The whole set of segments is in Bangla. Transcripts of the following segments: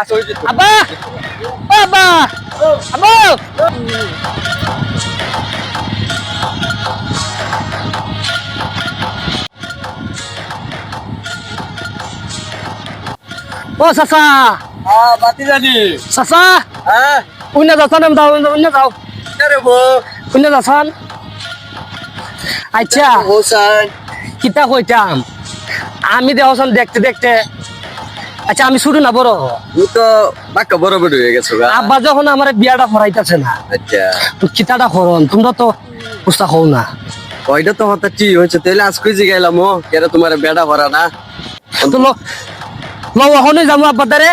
আব্বা! আব্বা! আব্বা ও চাচা হ্যাঁ বাতি জানি। চাচা হ্যাঁ? যাচ্ছেন আমি যাও অন্য যাও। আরে বো অন্য যাচ্ছেন। আচ্ছা। হোসেন কিতা কইতাম? আমি দেওয়াছেন দেখতে দেখতে। আচ্ছা আমি শুরু না বড়। তুই তো বাক্কা বড় বড় হয়ে গেছো গা। আব্বা যখন আমার বিয়াটা ভরাইতেছে না আচ্ছা। তো কিতাটা করন তোমরা তো বুঝতা হও না। ওইটা তো হঠাৎ কি হয়েছে তাহলে আজ কই জিগাইলাম ও? কেন তোমার বেড়া ভরা না? তো লো লো ওখানে যাব আব্বা দারে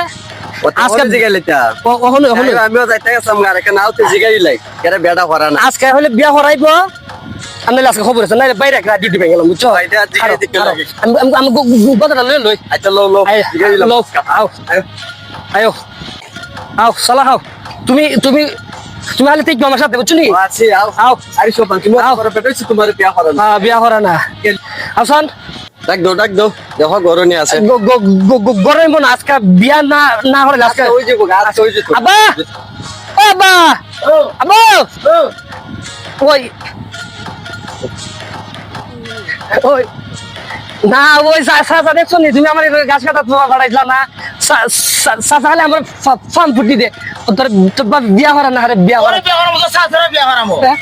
আজকে জিগাইলে তা। ওখানে ওখানে আমিও যাইতে গেছিলাম আর এখানে আউতে জিগাইলাই কেন বেড়া ভরা না? আজকে হলে বিয়া হরাইব আমি আজকে খবর আছে না বাইরে একটা ডিউটি পেয়ে গেলাম বুঝছ। আমি আমি লই লই। আচ্ছা লো লো লো, আও। আয়ো আও সালা হাও তুমি তুমি তুমি আলে ঠিক আমার সাথে বুঝছ নি? আছি আও। আও। আরে সব বাকি মো আও। করে পেটাইছি তোমার বিয়া ভরা না বিয়া হরা না। আসান ডাক দাও ডাক দাও। দেখো গরনি আছে। গরম মন আজকে বিয়া না না হলে আজকে আজকে ওই যে গো ওই যে তো। আব্বা! ও আব্বা! আব্বা! ওই ওই না ওই সাসা দেখছ নি? তুমি আমার গাছ কাটা তোমার বাড়াইছিল না? সাসা হলে আমার ফার্ম ফুটি দে। তোর বিয়া করা না বিয়া করা বিয়া হ্যাঁ?